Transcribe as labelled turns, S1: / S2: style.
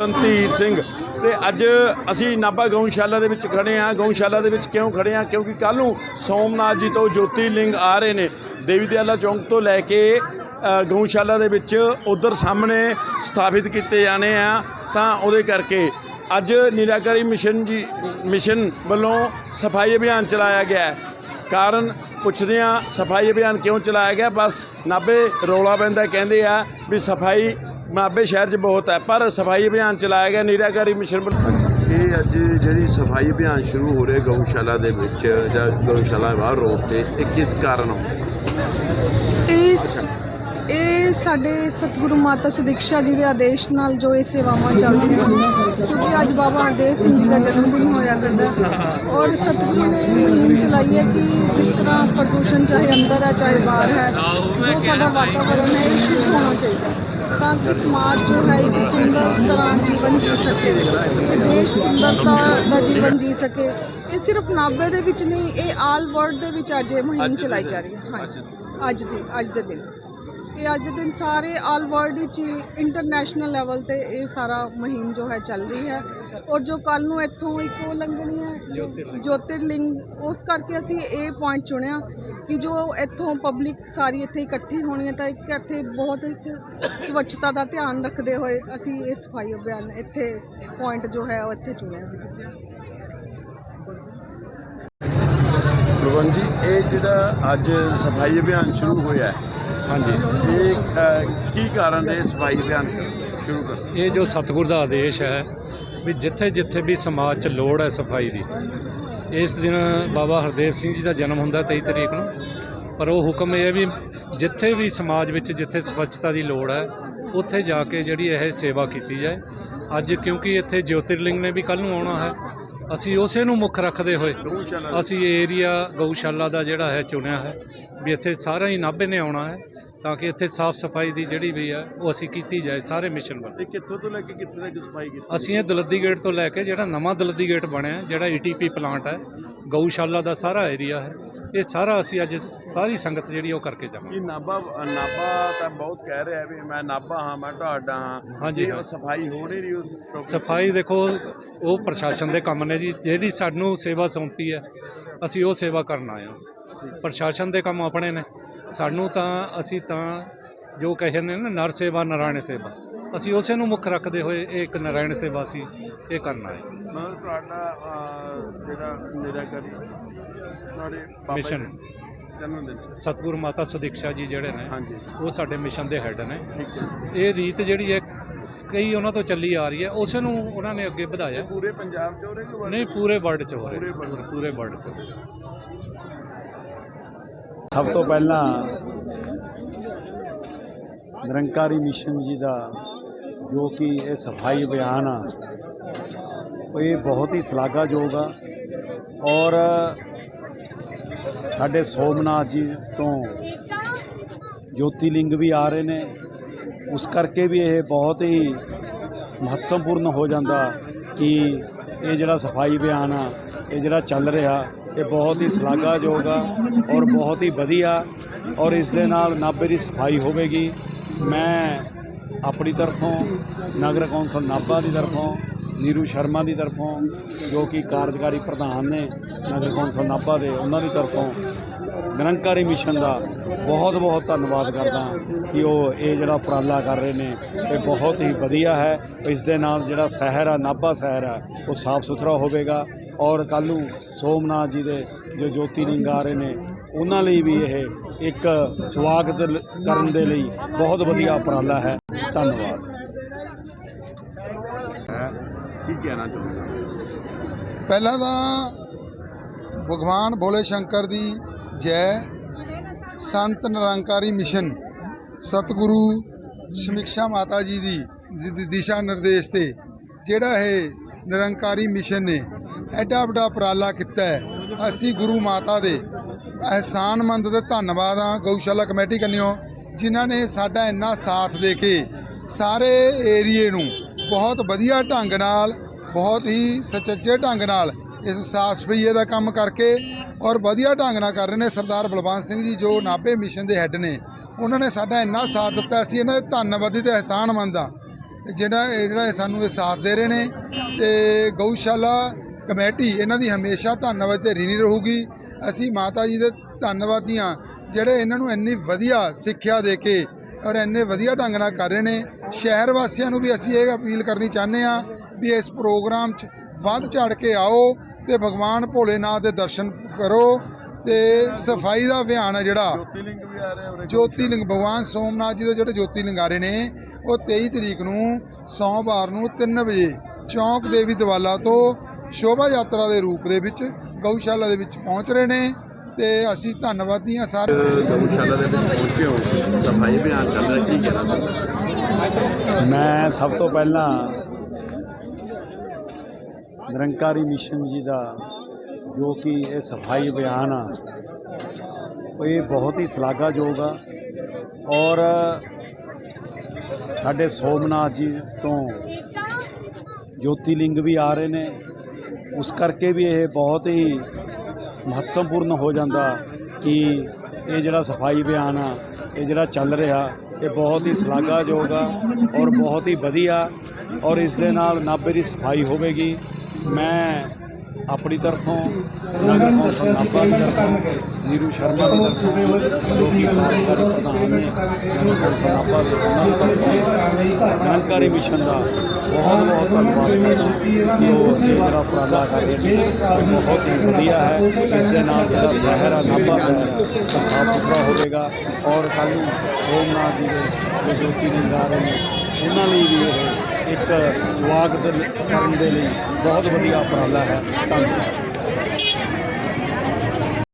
S1: ਰਣਧੀਰ ਸਿੰਘ। ਤੇ ਅੱਜ ਅਸੀਂ ਨਾਭਾ ਗਊਸ਼ਾਲਾ ਦੇ ਵਿੱਚ ਖੜੇ ਹਾਂ। ਗਊਸ਼ਾਲਾ ਦੇ ਵਿੱਚ ਕਿਉਂ ਖੜੇ ਹਾਂ? ਕਿਉਂਕਿ ਕੱਲ ਨੂੰ ਸੋਮਨਾਥ ਜੀ ਤੋਂ ਜੋਤੀ ਲਿੰਗ ਆ ਰਹੇ ਨੇ। ਦੇਵੀ ਦਿਆਲਾ ਚੌਂਕ ਤੋਂ ਲੈ ਕੇ ਗਊਸ਼ਾਲਾ ਦੇ ਵਿੱਚ ਉਧਰ ਸਾਹਮਣੇ ਸਥਾਪਿਤ ਕੀਤੇ ਜਾਣੇ ਆ। ਤਾਂ ਉਹਦੇ ਕਰਕੇ ਅੱਜ ਨਿਰਾਕਾਰੀ ਮਿਸ਼ਨ ਜੀ, ਮਿਸ਼ਨ ਵੱਲੋਂ ਸਫ਼ਾਈ ਅਭਿਆਨ ਚਲਾਇਆ ਗਿਆ ਕਾਰਨ ਪੁੱਛਦੇ ਆ ਸਫ਼ਾਈ ਅਭਿਆਨ ਕਿਉਂ ਚਲਾਇਆ ਗਿਆ? ਬਸ ਨਾਭੇ ਰੌਲਾ ਪੈਂਦਾ ਕਹਿੰਦੇ ਆ ਵੀ ਸਫ਼ਾਈ ਨਾਭੇ ਸ਼ਹਿਰ 'ਚ ਬਹੁਤ ਹੈ ਪਰ ਸਫ਼ਾਈ ਅਭਿਆਨ ਚਲਾਇਆ ਗਿਆ ਨਿਰਾਕਾਰੀ ਮਿਸ਼ਨ ਇਹ ਅੱਜ ਜਿਹੜੀ ਸਫ਼ਾਈ ਅਭਿਆਨ ਸ਼ੁਰੂ ਹੋ ਰਿਹਾ ਗਊਸ਼ਾਲਾ ਦੇ ਵਿੱਚ ਜਾਂ ਗਊਸ਼ਾਲਾ ਬਾਹਰ ਰੋਡ ਤੇ ਇਹ ਕਿਸ ਕਾਰਨ ਹੋ?
S2: ਇਸ ਇਹ ਸਾਡੇ ਸਤਿਗੁਰੂ ਮਾਤਾ ਸੁਦੀਕਸ਼ਾ ਜੀ ਦੇ ਆਦੇਸ਼ ਨਾਲ ਜੋ ਇਹ ਸੇਵਾਵਾਂ ਚੱਲਦੀਆਂ ਕਿਉਂਕਿ ਅੱਜ ਬਾਬਾ ਹਰਦੇਵ ਸਿੰਘ ਜੀ ਦਾ ਜਨਮ ਦਿਨ ਹੋਇਆ ਕਰਦਾ ਹੈ। ਔਰ ਸਤਿਗੁਰੂ ਨੇ ਮੁਹਿੰਮ ਚਲਾਈ ਹੈ ਕਿ ਜਿਸ ਤਰ੍ਹਾਂ ਪ੍ਰਦੂਸ਼ਣ ਚਾਹੇ ਅੰਦਰ ਹੈ ਚਾਹੇ ਬਾਹਰ ਹੈ ਜੋ ਸਾਡਾ ਵਾਤਾਵਰਣ ਹੈ ਇਹ ਸ਼ੁੱਧ ਹੋਣਾ ਚਾਹੀਦਾ ਹੈ ਤਾਂ ਕਿ ਸਮਾਜ ਜੋ ਹੈ ਇੱਕ ਸੁੰਦਰ ਤਰ੍ਹਾਂ ਜੀਵਨ ਜੀ ਸਕੇ ਇਹ ਦੇਸ਼ ਸੁੰਦਰਤਾ ਦਾ ਜੀਵਨ ਜੀ ਸਕੇ। ਇਹ ਸਿਰਫ ਨਾਭੇ ਦੇ ਵਿੱਚ ਨਹੀਂ ਇਹ ਆਲ ਵਰਲਡ ਦੇ ਵਿੱਚ ਅੱਜ ਇਹ ਮੁਹਿੰਮ ਚਲਾਈ ਜਾ ਰਹੀ ਹੈ। ਹਾਂਜੀ ਅੱਜ ਦੀ ਅੱਜ ਦੇ ਦਿਨ। ਇਹ ਅੱਜ ਦੇ ਦਿਨ ਸਾਰੇ ਆਲ ਵਰਲਡ ਵਿੱਚ ਇੰਟਰਨੈਸ਼ਨਲ ਲੈਵਲ ਤੇ ਇਹ ਸਾਰਾ ਮੁਹਿੰਮ ਜੋ ਹੈ ਚੱਲ ਰਹੀ ਹੈ। ਔਰ ਜੋ ਕੱਲ ਨੂੰ ਇੱਥੋਂ ਇੱਕ ਉਹ ਲੰਘਣੀ ਹੈ ਜੋਤਿਰਲਿੰਗ। ਉਸ ਕਰਕੇ ਅਸੀਂ ਇਹ ਪੁਆਇੰਟ ਚੁਣਿਆ ਕਿ ਜੋ ਇੱਥੋਂ ਪਬਲਿਕ ਸਾਰੀ ਇੱਥੇ ਇਕੱਠੀ ਹੋਣੀ ਹੈ ਤਾਂ ਇੱਕ ਇੱਥੇ ਬਹੁਤ ਇੱਕ ਸਵੱਛਤਾ ਦਾ ਧਿਆਨ ਰੱਖਦੇ ਹੋਏ ਅਸੀਂ ਇਹ ਸਫ਼ਾਈ ਅਭਿਆਨ ਇੱਥੇ ਪੁਆਇੰਟ ਜੋ ਹੈ ਉਹ ਇੱਥੇ ਚੁਣਿਆ।
S1: ਪ੍ਰਬੰਧ ਜੀ ਇਹ ਜਿਹੜਾ ਅੱਜ ਸਫ਼ਾਈ ਅਭਿਆਨ ਸ਼ੁਰੂ ਹੋਇਆ ਹੈ
S3: ਹਾਂਜੀ।
S1: ਇਹ ਕੀ ਕਾਰਨ ਹੈ ਸਫ਼ਾਈ ਅਭਿਆਨ ਸ਼ੁਰੂ ਕਰਨ?
S3: ਇਹ ਜੋ ਸਤਿਗੁਰ ਦਾ ਆਦੇਸ਼ ਹੈ ਵੀ ਜਿੱਥੇ ਜਿੱਥੇ ਵੀ ਸਮਾਜ 'ਚ ਲੋੜ ਹੈ ਸਫ਼ਾਈ ਦੀ, ਇਸ ਦਿਨ ਬਾਬਾ ਹਰਦੇਵ ਸਿੰਘ ਜੀ ਦਾ ਜਨਮ ਹੁੰਦਾ 23 ਤਰੀਕ ਨੂੰ। ਪਰ ਉਹ ਹੁਕਮ ਇਹ ਹੈ ਵੀ ਜਿੱਥੇ ਵੀ ਸਮਾਜ ਵਿੱਚ ਜਿੱਥੇ ਸਵੱਛਤਾ ਦੀ ਲੋੜ ਹੈ, ਉੱਥੇ ਜਾ ਕੇ ਜਿਹੜੀ ਇਹ ਸੇਵਾ ਕੀਤੀ ਜਾਏ। ਅੱਜ ਕਿਉਂਕਿ ਇੱਥੇ ਜੋਤਿਰਲਿੰਗ ਨੇ ਵੀ ਕੱਲ ਨੂੰ ਆਉਣਾ ਹੈ। ਅਸੀਂ ਉਸੇ ਨੂੰ ਮੁੱਖ ਰੱਖਦੇ ਹੋਏ ਅਸੀਂ ਏਰੀਆ ਗਊਸ਼ਾਲਾ ਦਾ ਜਿਹੜਾ ਹੈ ਚੁਣਿਆ ਹੈ ਵੀ ਇੱਥੇ ਸਾਰਾ ਹੀ ਨਾਭੇ ਨੇ ਆਉਣਾ ਹੈ ਤਾਂ ਕਿ ਇੱਥੇ ਸਾਫ਼ ਸਫ਼ਾਈ ਦੀ ਜਿਹੜੀ ਵੀ ਹੈ ਉਹ ਅਸੀਂ ਕੀਤੀ ਜਾਏ ਸਾਰੇ ਮਿਸ਼ਨ ਵੱਲੋਂ।
S1: ਕਿੱਥੋਂ ਤੋਂ ਲੈ ਕੇ ਕਿੱਥੇ ਤੱਕ ਸਫ਼ਾਈ ਕੀਤੀ
S3: ਅਸੀਂ ਇਹ ਦਲੱਦੀ ਗੇਟ ਤੋਂ ਲੈ ਕੇ ਜਿਹੜਾ ਨਵਾਂ ਦਲੱਦੀ ਗੇਟ ਬਣਿਆ ਜਿਹੜਾ ਈਟੀਪੀ ਪਲਾਂਟ ਹੈ ਗਊਸ਼ਾਲਾ ਦਾ ਸਾਰਾ ਏਰੀਆ ਹੈ। ਇਹ ਸਾਰਾ ਅਸੀਂ ਅੱਜ ਸਾਰੀ ਸੰਗਤ ਜਿਹੜੀ ਉਹ ਕਰਕੇ ਜਾਵਾਂਗੇ।
S1: ਕਿ ਨਾਭਾ ਨਾਭਾ ਤਾਂ ਬਹੁਤ ਕਹਿ ਰਿਹਾ ਵੀ ਮੈਂ ਨਾਭਾ ਹਾਂ ਮੈਂ ਤੁਹਾਡਾ ਹਾਂ।
S3: ਹਾਂਜੀ,
S1: ਜੇ ਉਹ
S3: ਹਾਂ।
S1: ਸਫ਼ਾਈ ਹੋ ਨਹੀਂ ਰਹੀ ਉਸ property
S3: ਸਫ਼ਾਈ ਦੇਖੋ ਉਹ ਪ੍ਰਸ਼ਾਸਨ ਦੇ ਕੰਮ ਨੇ ਜੀ ਜਿਹੜੀ ਸਾਨੂੰ ਸੇਵਾ ਸੌਂਪੀ ਹੈ ਅਸੀਂ ਉਹ ਸੇਵਾ ਕਰਨ ਆਏ ਹਾਂ। ਪ੍ਰਸ਼ਾਸਨ ਦੇ ਕੰਮ ਆਪਣੇ ਨੇ। ਸਾਨੂੰ ਤਾਂ ਅਸੀਂ ਤਾਂ ਜੋ ਕਹਿੰਦੇ ਨੇ ਨਾ ਨਰ ਸੇਵਾ ਨਾਰਾਇਣ ਸੇਵਾ। ਅਸੀਂ ਉਸੇ ਨੂੰ ਮੁੱਖ ਰੱਖਦੇ ਹੋਏ ਇਹ ਇੱਕ ਨਾਰਾਇਣ ਸੇਵਾ ਸੀ ਇਹ ਕਰਨ
S1: ਮਤਲਬ ਤੁਹਾਡਾ ਜਿਹੜਾ ਨਿਰਾਕਰੀ ਤੁਹਾਡੇ ਬਾਬਾ ਜੀ
S3: ਮਿਸ਼ਨ।
S1: ਜਨਮ ਦਿਨ।
S3: ਸਤਿਗੁਰੂ ਮਾਤਾ ਸੁਦੀਕਸ਼ਾ ਜੀ ਜਿਹੜੇ ਨੇ
S1: ਹਾਂਜੀ।
S3: ਉਹ ਸਾਡੇ ਮਿਸ਼ਨ ਦੇ ਹੈੱਡ ਨੇ।
S1: ਠੀਕ ਹੈ।
S3: ਇਹ ਰੀਤ ਜਿਹੜੀ ਹੈ ਕਈ ਉਹਨਾਂ ਤੋਂ ਚੱਲੀ ਆ ਰਹੀ ਹੈ ਉਸੇ ਨੂੰ ਉਹਨਾਂ ਨੇ ਅੱਗੇ ਵਧਾਇਆ।
S1: ਪੂਰੇ ਪੰਜਾਬ ਚ ਹੋ ਰਿਹਾ ਕਿ
S3: ਨਹੀਂ ਪੂਰੇ ਵਰਲਡ 'ਚ ਹੋ
S1: ਪੂਰੇ
S3: ਰਿਹਾ ਵਰਲਡ 'ਚ। ਹੋ
S4: ਸਭ ਤੋਂ ਪਹਿਲਾਂ ਨਿਰੰਕਾਰੀ ਮਿਸ਼ਨ ਜੀ ਦਾ ਜੋ ਕਿ ਇਹ ਸਫ਼ਾਈ ਅਭਿਆਨ ਆ ਇਹ ਬਹੁਤ ਹੀ ਸ਼ਲਾਘਾਯੋਗ ਆ। ਔਰ ਸਾਡੇ ਸੋਮਨਾਥ ਜੀ ਤੋਂ ਜੋਤੀ ਲਿੰਗ ਵੀ ਆ ਰਹੇ ਨੇ, ਉਸ ਕਰਕੇ ਵੀ ਇਹ ਬਹੁਤ ਹੀ ਮਹੱਤਵਪੂਰਨ ਹੋ ਜਾਂਦਾ ਕਿ ਇਹ ਜਿਹੜਾ ਸਫ਼ਾਈ ਅਭਿਆਨ ਆ, ਇਹ ਜਿਹੜਾ ਚੱਲ ਰਿਹਾ, ਇਹ ਬਹੁਤ ਹੀ ਸ਼ਲਾਘਾਯੋਗ ਆ ਔਰ ਬਹੁਤ ਹੀ ਵਧੀਆ ਔਰ ਇਸ ਦੇ ਨਾਲ ਨਾਭੇ ਦੀ ਸਫ਼ਾਈ ਹੋਵੇਗੀ। ਮੈਂ ਆਪਣੀ ਤਰਫੋਂ, ਨਗਰ ਕੌਂਸਲ ਨਾਭਾ ਦੀ ਤਰਫੋਂ, ਨੀਰੂ ਸ਼ਰਮਾ ਦੀ ਤਰਫੋਂ, ਜੋ ਕਿ ਕਾਰਜਕਾਰੀ ਪ੍ਰਧਾਨ ਨੇ ਨਗਰ ਕੌਂਸਲ ਨਾਭਾ ਦੇ, ਉਹਨਾਂ ਦੀ ਤਰਫੋਂ ਨਿਰੰਕਾਰੀ ਮਿਸ਼ਨ ਦਾ ਬਹੁਤ ਬਹੁਤ ਧੰਨਵਾਦ ਕਰਦਾ ਕਿ ਉਹ ਇਹ ਜਿਹੜਾ ਉਪਰਾਲਾ ਕਰ ਰਹੇ ਨੇ, ਇਹ ਬਹੁਤ ਹੀ ਵਧੀਆ ਹੈ। ਇਸ ਦੇ ਨਾਲ ਜਿਹੜਾ ਸ਼ਹਿਰ ਆ, ਨਾਭਾ ਸ਼ਹਿਰ ਆ, ਉਹ ਸਾਫ਼ ਸੁਥਰਾ ਹੋਵੇਗਾ ਔਰ ਕੱਲ੍ਹ ਨੂੰ ਸੋਮਨਾਥ ਜੀ ਦੇ ਜੋ ਜੋਤੀ ਜੋਤੀਲਿੰਗ ਆ ਰਹੇ ਨੇ, ਉਹਨਾਂ ਲਈ ਵੀ ਇਹ ਇੱਕ ਸਵਾਗਤ ਕਰਨ ਦੇ ਲਈ ਬਹੁਤ ਵਧੀਆ ਉਪਰਾਲਾ ਹੈ। ਧੰਨਵਾਦ।
S1: ਕੀ ਕਹਿਣਾ ਚਾਹੁੰਦੇ
S5: ਪਹਿਲਾਂ ਤਾਂ ਭਗਵਾਨ ਭੋਲੇ ਸ਼ੰਕਰ ਦੀ ਜੈ ਸੰਤ ਨਿਰੰਕਾਰੀ ਮਿਸ਼ਨ ਸਤਿਗੁਰੂ ਸਮੀਖਿਆ ਮਾਤਾ ਜੀ ਦੀ ਦੀ- ਦੀ ਦਿਸ਼ਾ ਨਿਰਦੇਸ਼ ਤੇ ਜਿਹੜਾ ਇਹ ਨਿਰੰਕਾਰੀ ਮਿਸ਼ਨ ਨੇ ਐਡਾ ਵੱਡਾ ਉਪਰਾਲਾ ਕੀਤਾ ਹੈ। ਅਸੀਂ ਗੁਰੂ ਮਾਤਾ ਦੇ ਅਹਿਸਾਨਮੰਦ ਤੇ ਧੰਨਵਾਦ ਆ ਗਊਸ਼ਾਲਾ ਕਮੇਟੀ ਕੰਨਿਓ ਜਿਨ੍ਹਾਂ ਨੇ ਸਾਡਾ ਇੰਨਾ ਸਾਥ ਦੇ ਕੇ ਸਾਰੇ ਏਰੀਏ ਨੂੰ ਬਹੁਤ ਵਧੀਆ ਢੰਗ ਨਾਲ, ਬਹੁਤ ਹੀ ਸੁਚੱਜੇ ਢੰਗ ਨਾਲ ਇਸ ਸਾਫ਼ ਸਫਾਈਏ ਦਾ ਕੰਮ ਕਰਕੇ ਔਰ ਵਧੀਆ ਢੰਗ ਨਾਲ ਕਰ ਰਹੇ ਨੇ ਸਰਦਾਰ ਬਲਵੰਤ ਸਿੰਘ ਜੀ, ਜੋ ਨਾਭੇ ਮਿਸ਼ਨ ਦੇ ਹੈੱਡ ਨੇ। ਉਹਨਾਂ ਨੇ ਸਾਡਾ ਇੰਨਾ ਸਾਥ ਦਿੱਤਾ, ਅਸੀਂ ਇਹਨਾਂ ਦੇ ਧੰਨਵਾਦੀ ਤੇ ਅਹਿਸਾਨ ਮੰਨਦਾ ਜਿਹੜਾ ਜਿਹੜਾ ਸਾਨੂੰ ਇਹ ਸਾਥ ਦੇ ਰਹੇ ਨੇ ਤੇ ਗਊਸ਼ਾਲਾ ਕਮੇਟੀ ਇਹਨਾਂ ਦੀ ਹਮੇਸ਼ਾ ਧੰਨਵਾਦ ਤੇ ਰਿਣੀ ਰਹੂਗੀ। ਅਸੀਂ ਮਾਤਾ ਜੀ ਦੇ ਧੰਨਵਾਦੀ ਹਾਂ ਜਿਹੜੇ ਇਹਨਾਂ ਨੂੰ ਇੰਨੀ ਵਧੀਆ ਸਿੱਖਿਆ ਦੇ ਕੇ ਔਰ ਇੰਨੇ ਵਧੀਆ ਢੰਗ ਨਾਲ ਕਰ ਰਹੇ ਨੇ। ਸ਼ਹਿਰ ਵਾਸੀਆਂ ਨੂੰ ਵੀ ਅਸੀਂ ਇਹ ਅਪੀਲ ਕਰਨੀ ਚਾਹੁੰਦੇ ਹਾਂ ਵੀ ਇਸ ਪ੍ਰੋਗਰਾਮ 'ਚ ਵੱਧ ਚੜ ਕੇ ਆਓ ਤੇ ਭਗਵਾਨ ਭੋਲੇਨਾਥ ਦੇ ਦਰਸ਼ਨ ਕਰੋ ਤੇ ਸਫ਼ਾਈ ਦਾ ਅਭਿਆਨ ਹੈ ਜਿਹੜਾ।
S1: ਜੋਤੀਲਿੰਗ ਵੀ ਆ ਰਹੇ
S5: ਜੋਤੀਲਿੰਗ ਭਗਵਾਨ ਸੋਮਨਾਥ ਜੀ ਦੇ ਜਿਹੜੇ ਜੋਤੀਲਿੰਗ ਆ ਰਹੇ ਨੇ ਉਹ 23 ਤਰੀਕ ਨੂੰ ਸੋਮਵਾਰ ਨੂੰ 3 ਵਜੇ ਚੌਂਕ ਦੇਵੀ ਦਿਵਾਲਾ ਤੋਂ ਸ਼ੋਭਾ ਯਾਤਰਾ ਦੇ ਰੂਪ ਦੇ ਵਿੱਚ ਗਊਸ਼ਾਲਾ ਦੇ ਵਿੱਚ ਪਹੁੰਚ ਰਹੇ ਨੇ। ਤੇ ਅਸੀਂ ਧੰਨਵਾਦੀ ਹਾਂ ਸਾਰੇ।
S1: ਗਊਸ਼ਾਲਾ ਦੇ ਵਿੱਚ ਪਹੁੰਚੇ ਹੋ। ਸਫ਼ਾਈ ਅਭਿਆਨ ਚੱਲ ਰਿਹਾ ਕੀ ਕਹਿਣਾ ਚਾਹੁੰਦੇ
S4: ਮੈਂ ਸਭ ਤੋਂ ਪਹਿਲਾਂ ਨਿਰੰਕਾਰੀ ਮਿਸ਼ਨ ਜੀ ਦਾ ਜੋ ਕਿ ਇਹ ਸਫ਼ਾਈ ਅਭਿਆਨ ਆ ਉਹ ਇਹ ਬਹੁਤ ਹੀ ਸ਼ਲਾਘਾਯੋਗ ਆ। ਔਰ ਸਾਡੇ ਸੋਮਨਾਥ ਜੀ ਤੋਂ ਜੋਤੀਲਿੰਗ ਵੀ ਆ ਰਹੇ ਨੇ। ਉਸ ਕਰਕੇ ਵੀ ਇਹ ਬਹੁਤ ਹੀ ਮਹੱਤਵਪੂਰਨ ਹੋ ਜਾਂਦਾ ਕਿ ਇਹ ਜਿਹੜਾ ਸਫ਼ਾਈ ਅਭਿਆਨ ਆ, ਇਹ ਜਿਹੜਾ ਚੱਲ ਰਿਹਾ, ਇਹ ਬਹੁਤ ਹੀ ਸ਼ਲਾਘਾਯੋਗ ਆ ਔਰ ਬਹੁਤ ਹੀ ਵਧੀਆ ਔਰ ਇਸ ਦੇ ਨਾਲ ਨਾਭੇ ਦੀ ਸਫ਼ਾਈ ਹੋਵੇਗੀ। ਮੈਂ ਆਪਣੀ ਤਰਫੋਂ ਨਗਰ ਕੌਂਸਲ ਨਾਭਾ ਦੀ ਤਰਫੋਂ ਨੀਰੂ ਸ਼ਰਮਾ ਦੀ ਤਰਫੋਂ ਜੋ ਕਿ ਕਾਰਜਕਾਰੀ ਪ੍ਰਧਾਨ ਨੇ ਨਗਰ ਕੌਂਸਲ ਨਾਭਾ ਦੇ ਉਹਨਾਂ ਦੀ ਤਰਫੋਂ ਜਾਣਕਾਰੀ ਮਿਸ਼ਨ ਦਾ ਬਹੁਤ ਬਹੁਤ ਧੰਨਵਾਦ ਕਰਦਾ ਕਿ ਉਹ ਇਹ ਜਿਹੜਾ ਉਪਰਾਲਾ ਕਰ ਰਹੇ ਨੇ ਇਹ ਬਹੁਤ ਹੀ ਵਧੀਆ ਹੈ ਇਸ ਦੇ ਨਾਲ ਜਿਹੜਾ ਸ਼ਹਿਰ ਆ ਨਾਭਾ ਸ਼ਹਿਰ ਆ, ਉਹ ਸਾਫ਼ ਸੁਥਰਾ ਹੋਵੇਗਾ ਔਰ ਕੱਲ੍ਹ ਨੂੰ ਸੋਮਨਾਥ ਜੀ ਦੇ ਜੋ ਜੋਤੀ ਲਿੰਗ ਆ ਰਹੇ ਨੇ ਉਹਨਾਂ ਲਈ ਵੀ ਇਹ ਇੱਕ ਸਵਾਗਤ ਕਰਨ ਦੇ ਲਈ ਬਹੁਤ ਵਧੀਆ ਉਪਰਾਲਾ ਹੈ। ਧੰਨਵਾਦ।